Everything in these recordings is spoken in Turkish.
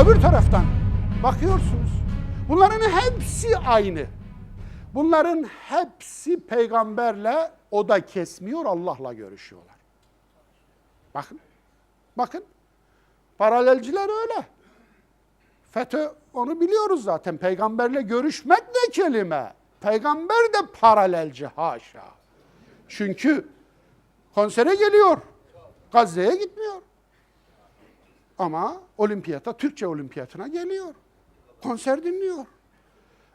Öbür taraftan bakıyorsunuz. Bunların hepsi aynı. Bunların hepsi peygamberle o da kesmiyor, Allah'la görüşüyorlar. Bakın. Bakın. Paralelciler öyle. FETÖ onu biliyoruz zaten. Peygamberle görüşmek ne kelime? Peygamber de paralelci haşa. Çünkü konsere geliyor. Gazze'ye gitmiyor. Ama olimpiyata, Türkçe olimpiyatına geliyor. Konser dinliyor.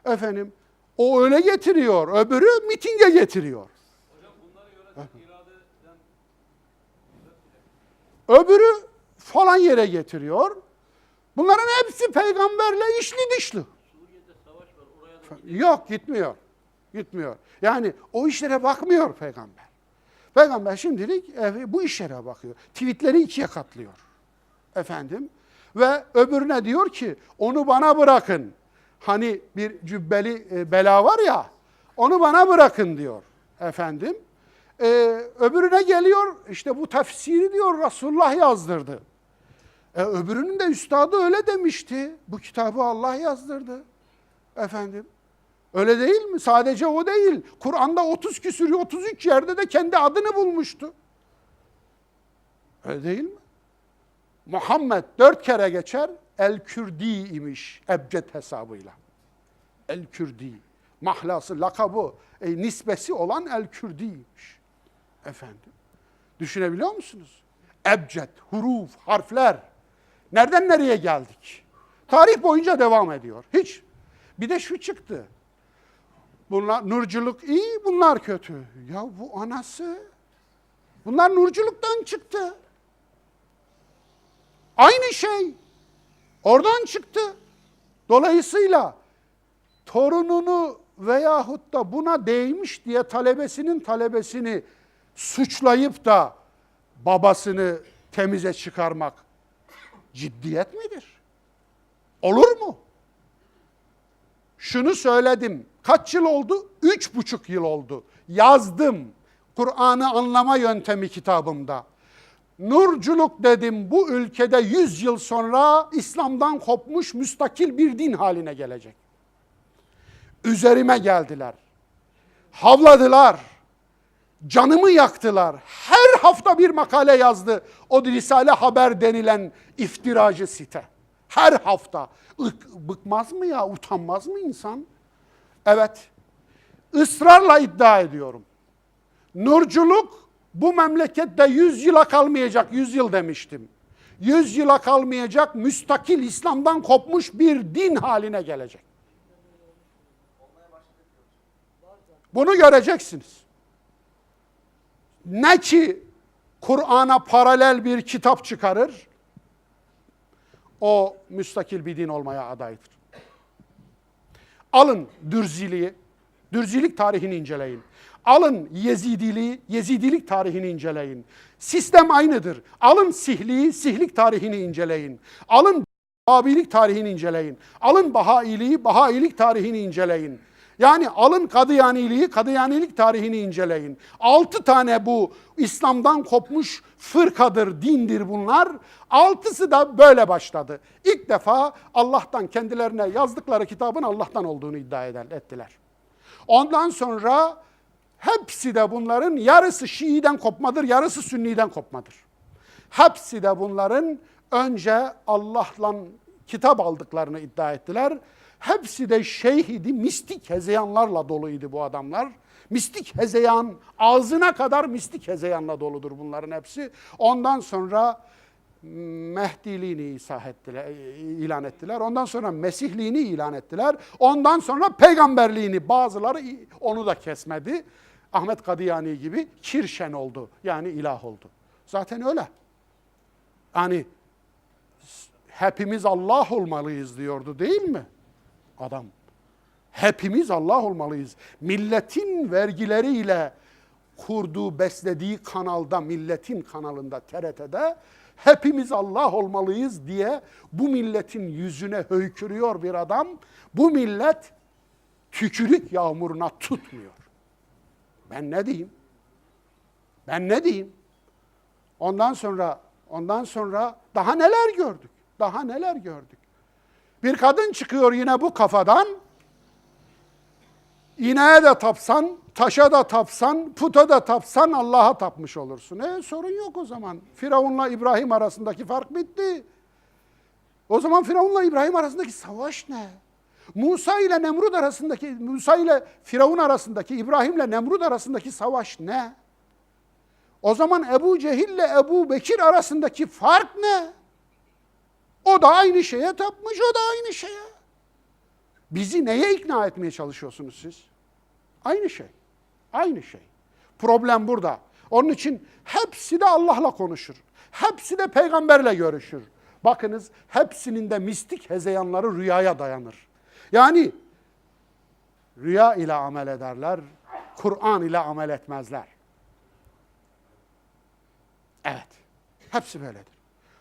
Efendim, o öyle getiriyor, öbürü mitinge getiriyor. Öbürü falan yere getiriyor. Bunların hepsi peygamberle işli dışlı. Yok gitmiyor. Gitmiyor. Yani o işlere bakmıyor peygamber. Peygamber şimdilik e, bu işlere bakıyor. Tweetleri ikiye katlıyor. Efendim. Ve öbürüne diyor ki onu bana bırakın. Hani bir cübbeli e, bela var ya onu bana bırakın diyor. Efendim. E, öbürüne geliyor işte bu tefsiri diyor Resulullah yazdırdı. E, öbürünün de üstadı öyle demişti. Bu kitabı Allah yazdırdı. Efendim. Öyle değil mi? Sadece o değil. Kur'an'da 30 küsür 33 yerde de kendi adını bulmuştu. Öyle değil mi? Muhammed dört kere geçer El-Kürdi imiş ebced hesabıyla. El-Kürdi. Mahlası, lakabı, e, nisbesi olan El-Kürdi'ymiş. Efendim. Düşünebiliyor musunuz? Ebced, huruf, harfler. Nereden nereye geldik? Tarih boyunca devam ediyor. Hiç. Bir de şu çıktı. Bunlar nurculuk iyi, bunlar kötü. Ya bu anası. Bunlar nurculuktan çıktı. Aynı şey. Oradan çıktı. Dolayısıyla torununu veyahut da buna değmiş diye talebesinin talebesini suçlayıp da babasını temize çıkarmak ciddiyet midir? Olur mu? Şunu söyledim. Kaç yıl oldu? Üç buçuk yıl oldu. Yazdım. Kur'an'ı anlama yöntemi kitabımda. Nurculuk dedim bu ülkede 100 yıl sonra İslam'dan kopmuş müstakil bir din haline gelecek. Üzerime geldiler. Havladılar. Canımı yaktılar. Her hafta bir makale yazdı. O Risale Haber denilen iftiracı site. Her hafta. Ik, bıkmaz mı ya? Utanmaz mı insan? Evet. Israrla iddia ediyorum. Nurculuk bu memlekette 100 yıla kalmayacak, 100 yıl demiştim. 100 yıla kalmayacak, müstakil İslam'dan kopmuş bir din haline gelecek. Bunu göreceksiniz. Ne ki Kur'an'a paralel bir kitap çıkarır, o müstakil bir din olmaya adaydır. Alın Dürziliği, Dürzilik tarihini inceleyin. Alın Yezidiliği, Yezidilik tarihini inceleyin. Sistem aynıdır. Alın Sihliği, Sihlik tarihini inceleyin. Alın Babilik tarihini inceleyin. Alın Bahailiği, Bahailik tarihini inceleyin. Yani alın Kadıyaniliği, Kadıyanilik tarihini inceleyin. Altı tane bu İslam'dan kopmuş fırkadır, dindir bunlar. Altısı da böyle başladı. İlk defa Allah'tan kendilerine yazdıkları kitabın Allah'tan olduğunu iddia eder, ettiler. Ondan sonra hepsi de bunların yarısı Şii'den kopmadır, yarısı Sünni'den kopmadır. Hepsi de bunların önce Allah'la kitap aldıklarını iddia ettiler. Hepsi de şeyh idi, mistik hezeyanlarla doluydu bu adamlar. Mistik hezeyan, ağzına kadar mistik hezeyanla doludur bunların hepsi. Ondan sonra Mehdiliğini ettiler, ilan ettiler. Ondan sonra Mesihliğini ilan ettiler. Ondan sonra peygamberliğini bazıları onu da kesmedi. Ahmet Kadıyani gibi kirşen oldu. Yani ilah oldu. Zaten öyle. Yani hepimiz Allah olmalıyız diyordu değil mi? Adam. Hepimiz Allah olmalıyız. Milletin vergileriyle kurduğu, beslediği kanalda, milletin kanalında, TRT'de hepimiz Allah olmalıyız diye bu milletin yüzüne höykürüyor bir adam. Bu millet tükürük yağmuruna tutmuyor. Ben ne diyeyim? Ben ne diyeyim? Ondan sonra ondan sonra daha neler gördük? Daha neler gördük? Bir kadın çıkıyor yine bu kafadan. İneğe de tapsan, taşa da tapsan, puta da tapsan Allah'a tapmış olursun. E sorun yok o zaman. Firavun'la İbrahim arasındaki fark bitti. O zaman Firavun'la İbrahim arasındaki savaş ne? Musa ile Nemrut arasındaki, Musa ile Firavun arasındaki, İbrahim ile Nemrut arasındaki savaş ne? O zaman Ebu Cehil ile Ebu Bekir arasındaki fark ne? O da aynı şeye tapmış, o da aynı şeye. Bizi neye ikna etmeye çalışıyorsunuz siz? Aynı şey. Aynı şey. Problem burada. Onun için hepsi de Allah'la konuşur. Hepsi de peygamberle görüşür. Bakınız hepsinin de mistik hezeyanları rüyaya dayanır. Yani rüya ile amel ederler, Kur'an ile amel etmezler. Evet. Hepsi böyledir.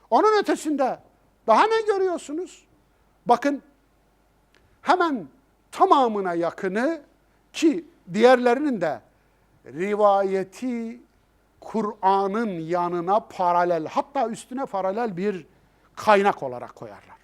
Onun ötesinde daha ne görüyorsunuz? Bakın hemen tamamına yakını ki diğerlerinin de rivayeti Kur'an'ın yanına paralel hatta üstüne paralel bir kaynak olarak koyarlar.